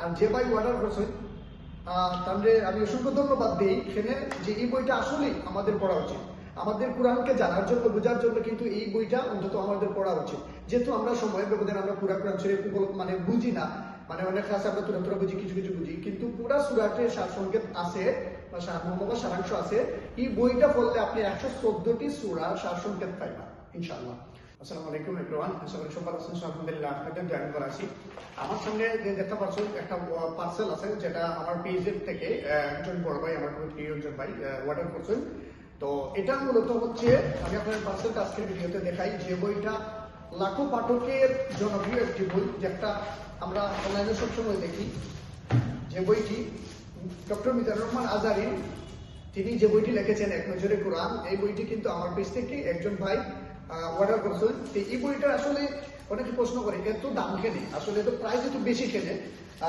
আর যে ভাই অর্ডার করছেন তাহলে আমি অসংখ্য ধন্যবাদ দিই। এখানে যে এই বইটা আসলেই আমাদের পড়া উচিত। আমাদের কোরআনকে জানার জন্য, বোঝার জন্য কিন্তু এই বইটা অন্তত আমাদের পড়া উচিত। যেহেতু আমরা সময়ের ব্যবধানে আমরা পুরা কোরআন শরীফ মানে বুঝি না। মানে অনেক আছে আমরা তুরা তুরা বুঝি, কিছু কিছু বুঝি। কিন্তু পুরা সুরাটে সার সংকেত আছে, বা সারমর্ম সারাংশ আছে। এই বইটা পড়লে আপনি একশো চোদ্দটি সুরা সার সংকেত পাইবা, ইনশাআল্লাহ। আসসালামু আলাইকুম এভরিওয়ান আশা করি সবার আছেন। আলহামদুলিল্লাহ আপনাদের জয়েন করা আছি। আমার সঙ্গে দেখতে পাচ্ছ একটা পার্সেল আছে যেটা আমার পেজের থেকে একজন বড় ভাই, আমার খুব প্রিয় একজন ভাই অর্ডার করছেন। তো এটা মূলত হচ্ছে, আমি আপনার পার্সেলটা আজকের ভিডিওতে দেখাই। যে বইটা লাখো পাঠকের জনপ্রিয় একটি বই যেটা আমরা অনলাইনে সবসময় দেখি। যে বইটি ডক্টর মিজানুর রহমান আজারি তিনি যে বইটি লিখেছেন, এক নজরে কোরআন, এই বইটি কিন্তু আমার পেজ থেকে একজন ভাই অর্ডার করেছেন এই বইটা আসলে অনেকে প্রশ্ন করে এত দাম কেনে? আসলে তো প্রাইস একটু বেশি কেনে।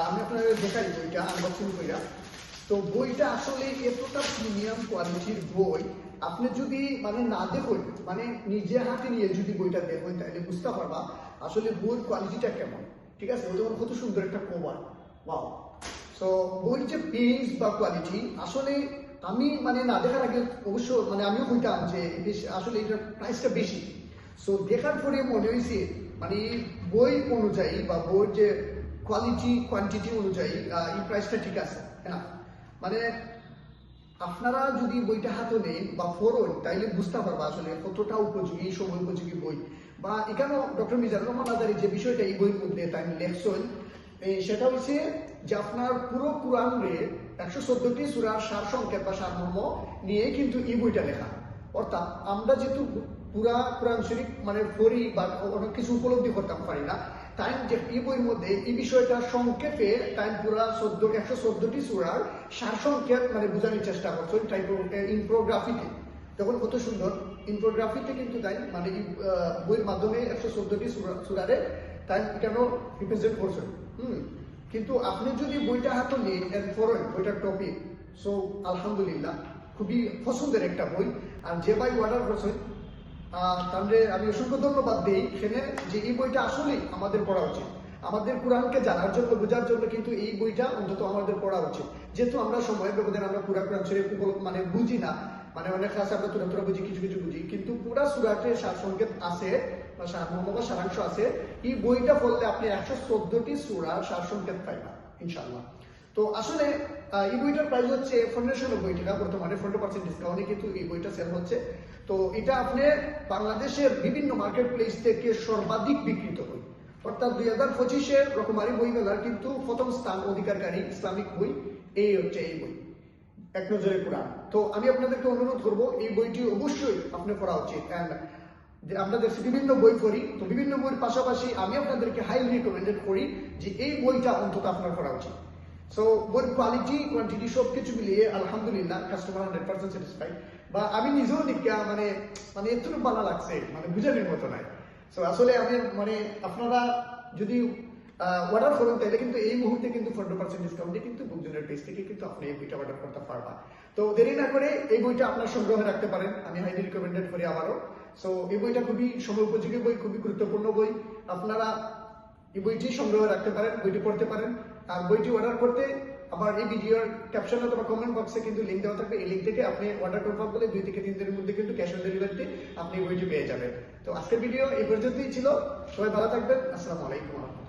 আমি আপনাদের দেখাই বইটা আনবক্সিং কইরা তো বইটা আসলে এতটা প্রিমিয়াম কোয়ালিটির বই, আপনি যদি মানে না দেখুন মানে নিজে হাতে নিয়ে যদি বইটা দেখুন, তাহলে বুঝতে পারবা আসলে বইয়ের কোয়ালিটিটা কেমন। ঠিক আছে? ওটা কত সুন্দর একটা কভার ওয়াও সো বইয়ের যে পেজ বা কোয়ালিটি আসলে আমি মানে না, দেখার আগে অবশ্য মানে আমিও বইটাম যে আসলে এটার প্রাইসটা বেশি। সো দেখার পরে মনে হয়েছে মানে বই অনুযায়ী বা বইয়ের যে কোয়ালিটি কোয়ান্টিটি অনুযায়ী এই প্রাইসটা ঠিক আছে হ্যাঁ মানে আপনারা যদি বইটা হাতে নেন বা ফোরন, তাইলে বুঝতে পারবা আসলে কতটা উপযোগী, এই সময় উপযোগী বই। বা এখানেও ডক্টর মিজানুর রহমান আজারি যে বিষয়টা এই বইয়ের মধ্যে তাই লেখছেন সেটা হচ্ছে যে আপনার পুরো কোরআনের একশো চোদ্দটি সুরার সার সংকেত বা সারমর্ম নিয়ে কিন্তু এই বইটা লেখা। অর্থাৎ আমরা যেহেতু পুরা কোরআন শরীফ মানে পড়ি বা অনেক কিছু উপলব্ধি করতাম পারি না, তাই যে এই বইয়ের মধ্যে এই বিষয়টা সংক্ষেপে তাই পুরা চোদ্দ, একশো চোদ্দটি সুরার সার সংকেত মানে বোঝানোর চেষ্টা করছেন টাইপ ইনফোগ্রাফিতে তখন কত সুন্দর। ইনফোগ্রাফিতে কিন্তু তাই মানে বইয়ের মাধ্যমে একশো চোদ্দটি সুরারে তাই কেন রিপ্রেজেন্ট করছেন হুম, কিন্তু আপনি যদি বইটা হাতে নেন এর পড়েন বইটার টপিক সো আলহামদুলিল্লাহ, খুবই পছন্দের একটা বই। আর যে ভাই অর্ডার করছেন তাহলে আমি অসংখ্য ধন্যবাদ দিই। এখানে যে এই বইটা আসলেই আমাদের পড়া উচিত। আমাদের কোরআনকে জানার জন্য, বোঝার জন্য কিন্তু এই বইটা অন্তত আমাদের পড়া উচিত। যেহেতু আমরা সময়ের ব্যবধানে আমরা পুরা কোরআন শরীফ মানে বুঝি না মানে অনেক আছে, আমরা তুরা তুরা বুঝি কিছু কিছু বুঝি। কিন্তু পুরা সুরাটে সার সংকেত আছে, বা সারমর্ম সারাংশ আছে। এই বইটা পড়লে আপনি একশো চোদ্দটি সুরা সার সংকেত পাইবা ইনশাল্লাহ তো আসলে এই বইটার প্রাইস হচ্ছে পনেরোশো নব্বই টাকা বর্তমানে, পনেরো পার্সেন্ট ডিসকাউন্টে কিন্তু এই বইটা সেল হচ্ছে। তো এটা আপনি বাংলাদেশের বিভিন্ন মার্কেট প্লেস থেকে সর্বাধিক বিক্রিত বই। অর্থাৎ দুই হাজার পঁচিশের রকমারি বই মেলার কিন্তু প্রথম স্থান অধিকারকারী ইসলামিক বই, এই হচ্ছে এই বই। এক নজরে কোরআন। তো আমি আপনাদেরকে অনুরোধ করব, এই বইটি অবশ্যই আপনি পড়া উচিত। অ্যান্ড আপনাদের বিভিন্ন বই পড়ি, তো বিভিন্ন বইয়ের পাশাপাশি আমি আপনাদেরকে হাইলি রিকমেন্ডেড করি যে এই বইটা অন্তত আপনার পড়া উচিত। সো বইয়ের কোয়ালিটি কোয়ান্টিটি সব কিছু মিলিয়ে আলহামদুলিল্লাহ কাস্টমার হান্ড্রেড পার্সেন্ট স্যাটিসফাইড বা আমি নিজেও নিকা মানে মানে এতটুকু ভালো লাগছে মানে বুঝানোর মতো নাই। সো আসলে আমি মানে আপনারা যদি অর্ডার করুন তাহলে কিন্তু এই মুহূর্তে কিন্তু পনেরো পার্সেন্ট ডিসকাউন্টে কিন্তু বুকজনের পেজ থেকে কিন্তু আপনি এই বইটা অর্ডার করতে পারবা তো দেরি না করে এই বইটা আপনার সংগ্রহে রাখতে পারেন। আমি হাইলি রিকমেন্ডেড করি আবারও। সো এই বইটা খুবই সময় উপযোগী বই, খুবই গুরুত্বপূর্ণ বই। আপনারা এই বইটি সংগ্রহে রাখতে পারেন, বইটি পড়তে পারেন। আর বইটি অর্ডার করতে আবার এই ভিডিওর ক্যাপশন অথবা কমেন্ট বক্সে কিন্তু লিঙ্ক দেওয়া থাকবে। এই লিঙ্ক থেকে আপনি অর্ডার কনফার্ম করলে দুই থেকে তিন দিনের মধ্যে কিন্তু ক্যাশ অন ডেলিভারিতে আপনি বইটি পেয়ে যাবেন। তো আজকের ভিডিও এই পর্যন্তই ছিল। সবাই ভালো থাকবেন। আসসালামু আলাইকুম